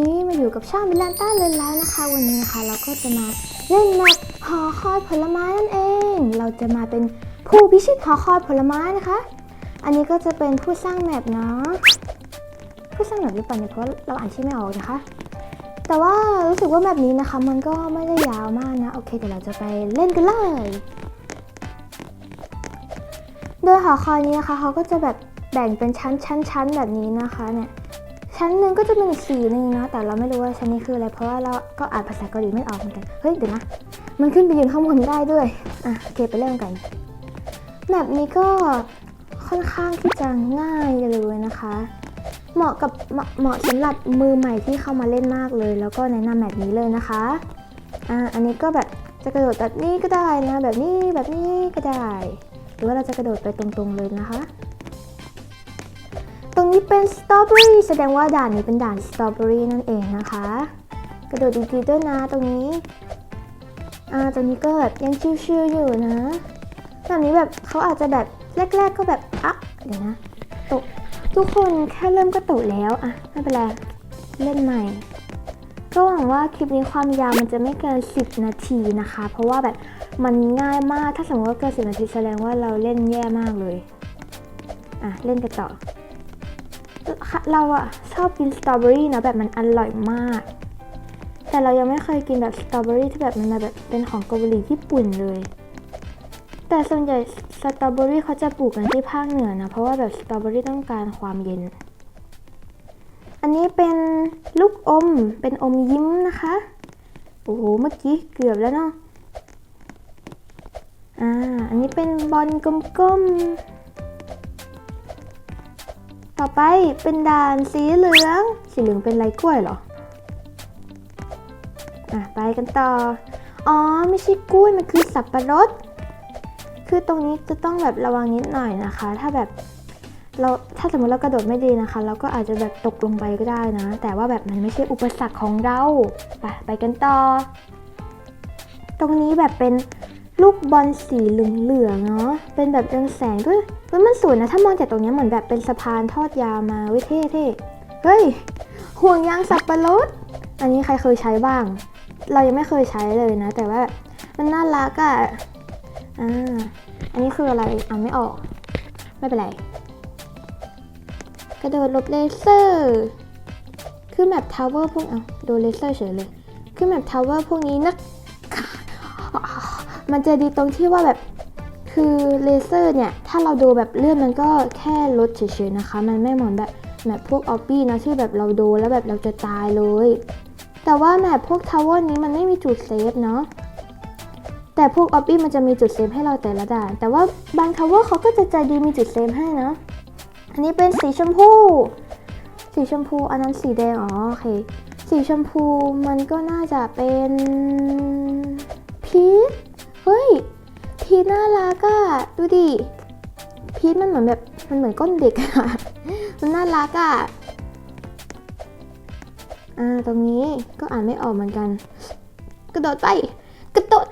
วันนี้มาอยู่กับช่องมิลันต้าเลยแล้วนะคะ วันนี้นะคะเราก็จะมาเล่นแมปหอคอยผลไม้นั่นเอง เราจะมาเป็นผู้พิชิตหอคอยผลไม้นะคะ อันนี้ก็จะเป็นผู้สร้างแมปเนาะผู้สร้างแมปหรือเปล่าเนี่ยเพราะเราอ่านชื่อไม่ออกนะคะ แต่ว่ารู้สึกว่าแบบนี้นะคะ มันก็ไม่ได้ยาวมากนะโอเคเดี๋ยวเราจะไปเล่นกันเลยโดยหอคอยนี้นะคะเขาก็จะแบบแบ่งเป็นชั้นชั้นชั้นแบบนี้นะคะเนี่ย ชั้นหนึ่งก็จะเป็นอีกสีหนึ่งนาะแต่เราไม่รู้ว่าชั้นนี้คืออะไร เพราะว่าเราก็อ่านภาษาเกาหลีไม่ออกเหมือนกัน เฮ้ยเดี๋ยวนะ มันขึ้นไปยืนข้างบนได้ด้วย อะโอเคไปเริ่มกัน แบบนี้ก็ค่อนข้างที่จะง่ายเลยนะคะ เหมาะกับเหมาะสำหรับมือใหม่ที่เข้ามาเล่นมากเลย แล้วก็แนะนำแบบนี้เลยนะคะ อ่าอันนี้ก็แบบจะกระโดดแบบนี้ก็ได้นะ แบบนี้แบบนี้ก็ได้ หรือว่าเราจะกระโดดไปตรงๆเลยนะคะ รงนี้เป็นสตรอเบอรี่แสดงว่าด่านนี้เป็นด่านสตรอเบอรี่นั่นเองนะคะ กระโดดดีๆด้วยนะตรงนี้ อ่าตรงนี้ก็แบบยังชิวๆอยู่นะแบบนี้แบบเขาอาจจะแบบแรก ๆ ก็แบบอะเดี๋ยวนะตกทุกคนแค่เริ่มก็ตกแล้วอะไม่เป็นไรเล่นใหม่ก็หวังว่าคลิปนี้ความยาวมันจะไม่เกิน 10 นาทีนะคะ เพราะว่าแบบมันง่ายมากถ้าสมมติว่าเกิน 10 นาทีแสดงว่าเราเล่นแย่มากเลย อะ เล่นกันต่อ เราอะชอบกินสตรอเบอรี่นะแบบมันอร่อยมาก แต่เรายังไม่เคยกินแบบสตรอเบอรี่ที่แบบมันแบบเป็นของเกาหลีญี่ปุ่นเลย แต่ส่วนใหญ่สตรอเบอรี่เขาจะปลูกกันที่ภาคเหนือนะ เพราะว่าแบบสตรอเบอรี่ต้องการความเย็น อันนี้เป็นลูกอมเป็นอมยิ้มนะคะ โอ้โหเมื่อกี้เกือบแล้วเนาะอ่าอันนี้เป็นบอลกลมๆ ต่อไปเป็นด่านสีเหลือง สีเหลืองเป็นไรกล้วยเหรอ อะ ไปกันต่อ อ๋อ ไม่ใช่กล้วย มันคือสับปะรด คือตรงนี้จะต้องแบบระวังนิดหน่อยนะคะ ถ้าแบบเราถ้าสมมติเรากระโดดไม่ดีนะคะ เราก็อาจจะแบบตกลงไปก็ได้นะ แต่ว่าแบบมันไม่ใช่อุปสรรคของเรา ไปไปกันต่อ ตรงนี้แบบเป็น ลูกบอลสีเหลืองๆเนาะเป็นแบบเรืองแสงด้วยเฮ้ยมันสวยนะ ถ้ามองจากตรงเนี้ยเหมือนแบบเป็นสะพานทอดยาวมาเว้ยเท่เฮ้ยห่วงยางสับปะรด อันนี้ใครเคยใช้บ้าง เรายังไม่เคยใช้เลยนะ แต่ว่ามันน่ารักอะ่ะอ่าอันนี้คืออะไรอ่านไม่ออก ไม่เป็นไร กระโดดลบเลเซอร์คือแมปทาวเวอร์พวกเอาโดนเลเซอร์เฉยเลยคือแมปทาวเวอร์พวกนี้นะ มันจะดีตรงที่ว่าแบบคือเลเซอร์เนี่ย ถ้าเราดูแบบเลือนมันก็แค่ลดเฉยๆนะคะ มันไม่เหมือนแบบแมปพวกออปปี้นะที่แบบเราโดนแล้วแบบเราจะตายเลย แต่ว่าแมปพวกทาวเวอร์นี้มันไม่มีจุดเซฟเนาะแต่พวกออปปี้มันจะมีจุดเซฟให้เราแต่ละด่าน แต่ว่าบางทาวเวอร์เขาก็จะใจดีมีจุดเซฟให้นะอันนี้เป็นสีชมพู สีชมพูอันนั้นสีแดงอ๋อโอเคสีชมพูมันก็น่าจะเป็นพีช เฮ้ย พีชน่ารักอะดูดิ พีชมันเหมือนแบบ มันเหมือนก้นเด็กอะมันน่ารักอะอ่า ตรงนี้ก็อ่านไม่ออกเหมือนกัน กระโดดไป กระโดด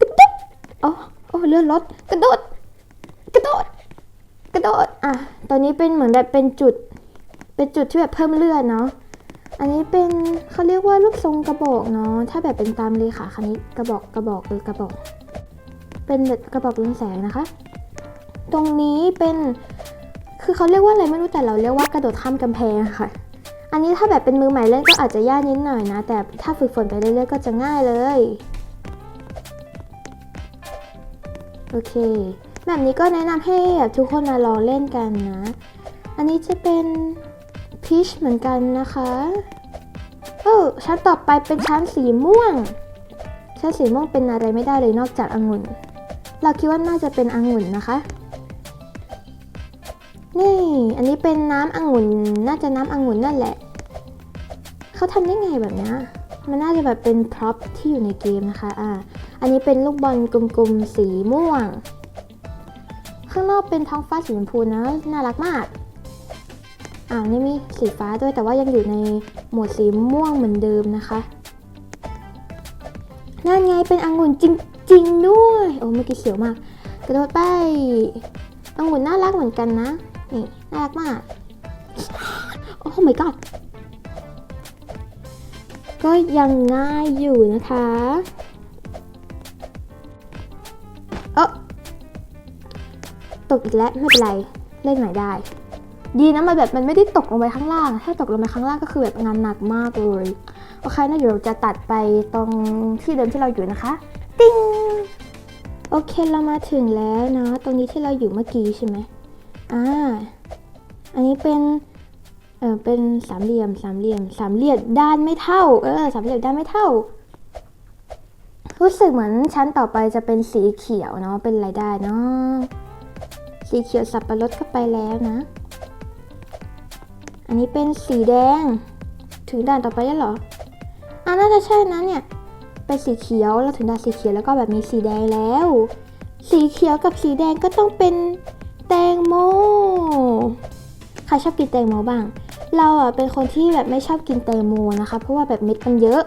กระโดดโอ้โอ้เลื่อนรถ กระโดด กระโดด กระโดด อะ ตอนนี้เป็นเหมือนแบบเป็นจุด เป็นจุดที่แบบเพิ่มเลือดเนาะ อันนี้เป็นเขาเรียกว่าลูกทรงกระบอกเนาะ ถ้าแบบเป็นตามเลขาคณิตกระบอกกระบอกเออกระบอก เป็นกระบอกเรืองแสงนะคะ ตรงนี้เป็นคือเขาเรียกว่าอะไรไม่รู้แต่เราเรียกว่ากระโดดข้ามกำแพงค่ะ อันนี้ถ้าแบบเป็นมือใหม่เล่นก็อาจจะยากนิดหน่อยนะ แต่ถ้าฝึกฝนไปเรื่อยๆก็จะง่ายเลย โอเค แบบนี้ก็แนะนำให้แบบทุกคนมาลองเล่นกันนะ อันนี้จะเป็น พีชเหมือนกันนะคะ เออชั้นต่อไปเป็นชั้นสีม่วง ชั้นสีม่วงเป็นอะไรไม่ได้เลยนอกจากองุ่น เราคิดว่าน่าจะเป็นองุ่นนะคะ นี่ อันนี้เป็นน้ำองุ่น น่าจะน้ำองุ่นนั่นแหละ เขาทำได้ไงแบบนี้ มันน่าจะแบบเป็นพร็อพที่อยู่ในเกมนะคะ อ่า อันนี้เป็นลูกบอลกลมๆสีม่วง ข้างนอกเป็นท้องฟ้าสีชมพูนะ น่ารักมาก อ่าวนี่มีสีฟ้าด้วยแต่ว่ายังอยู่ในโหมดสีม่วงเหมือนเดิมนะคะนั่นไงเป็นองุ่นจริงๆด้วย โอ้เมื่อกี้เสียวมาก กระโดดไปองุ่นน่ารักเหมือนกันนะ นี่น่ารักมาก โอ้ my god ก็ยังง่ายอยู่นะคะเออตกอีกแล้วไม่เป็นไร เล่นใหม่ได้ ดีนะมันแบบมันไม่ได้ตกลงไปข้างล่าง ถ้าตกลงไปข้างล่างก็คือแบบงานหนักมากเลยโอเคนะเดี๋ยวจะตัดไปตรงที่เดิมที่เราอยู่นะคะ ติ้งโอเคเรามาถึงแล้วนะตรงนี้ที่เราอยู่เมื่อกี้ใช่ไหมอ่าอันนี้เป็นเออเป็นสามเหลี่ยมสามเหลี่ยมสามเหลี่ยมด้านไม่เท่า เออสามเหลี่ยมด้านไม่เท่า รู้สึกเหมือนชั้นต่อไปจะเป็นสีเขียวเนาะเป็นอะไรได้เนาะสีเขียวสับปะรดก็ไปแล้วนะ อันนี้เป็นสีแดง ถึงด่านต่อไปแล้เหรออ่าน่าจะใช่นะเนี่ย เป็นสีเขียวเราถึงด่านสีเขียวแล้วก็แบบมีสีแดงแล้ว สีเขียวกับสีแดงก็ต้องเป็นแตงโม ใครชอบกินแตงโมบ้าง เราอะเป็นคนที่แบบไม่ชอบกินแตงโมนะคะ เพราะว่าแบบเม็ดมันเยอะ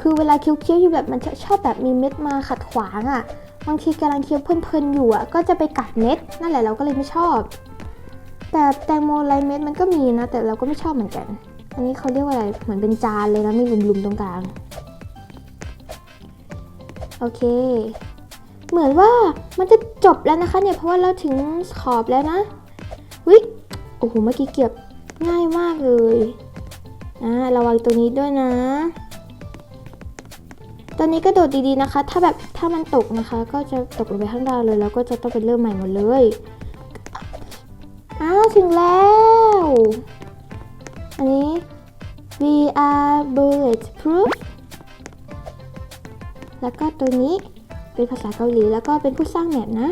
คือเวลาเคี้ยวๆอยู่แบบมันชอบแบบมีเม็ดมาขัดขวางอะ บางทีกำลังเคี้ยวเพลินๆอยู่อะก็จะไปกัดเม็ด นั่นแหละเราก็เลยไม่ชอบ แต่แตงโมไรเม็ดมันก็มีนะ แต่เราก็ไม่ชอบเหมือนกัน อันนี้เขาเรียกว่าอะไร เหมือนเป็นจานเลยนะมีหลุมๆตรงกลาง โอเค เหมือนว่ามันจะจบแล้วนะคะเนี่ย เพราะว่าเราถึงขอบแล้วนะวิโอ้โห เมื่อกี้เก็บง่ายมากเลยอ่าระวังตัวนี้ด้วยนะตอนนี้ก็โดดดีๆนะคะ ถ้าแบบถ้ามันตกนะคะ ก็จะตกลงไปข้างล่างเลย แล้วก็จะต้องเป็นเริ่มใหม่หมดเลย ถึงแล้ว อันนี้ we are bulletproof แล้วก็ตัวนี้เป็นภาษาเกาหลีแล้วก็เป็นผู้สร้างแมปนะ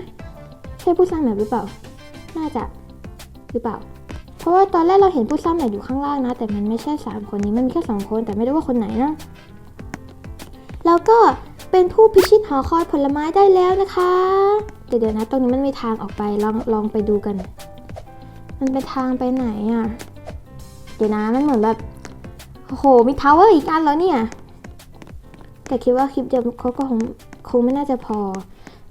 ใช่ผู้สร้างแมปหรือเปล่า น่าจะหรือเปล่า เพราะว่าตอนแรกเราเห็นผู้สร้างแมปอยู่ข้างล่างนะ แต่มันไม่ใช่สามคนนี้มันมีแค่สองคนแต่ไม่รู้ว่าคนไหนนะ แล้วก็เป็นผู้พิชิตหอคอยผลไม้ได้แล้วนะคะ เดี๋ยวนะตรงนี้มันมีทางออกไปลองลองไปดูกัน มันเป็นทางไปไหนอะ เดี๋ยวนะมันเหมือนแบบโอ้โห มีทาวเวอร์อีกอันแล้วเนี่ย แต่คิดว่าคลิปเดียวเขาก็คงคงไม่น่าจะพอ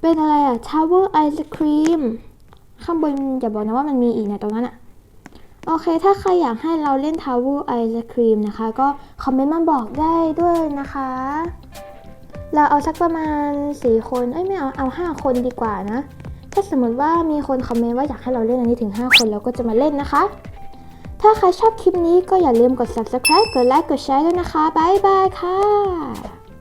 เป็นอะไรอะทาวเวอร์ไอศครีมข้างบนอย่าบอกนะว่ามันมีอีกนะตรงนั้นอะโอเค ถ้าใครอยากให้เราเล่นทาวเวอร์ไอศครีมนะคะ ก็คอมเมนต์มาบอกได้ด้วยนะคะ เราเอาสักประมาณ 4 คน เอ้ยไม่เอา เอา 5 คนดีกว่านะ ถ้าสมมติว่ามีคนคอมเมนต์ว่าอยากให้เราเล่นอันนี้ถึง 5 คนเราก็จะมาเล่นนะคะ ถ้าใครชอบคลิปนี้ก็อย่าลืมกด subscribe กดไลค์กดแชร์ด้วยนะคะ บ๊ายบายค่ะ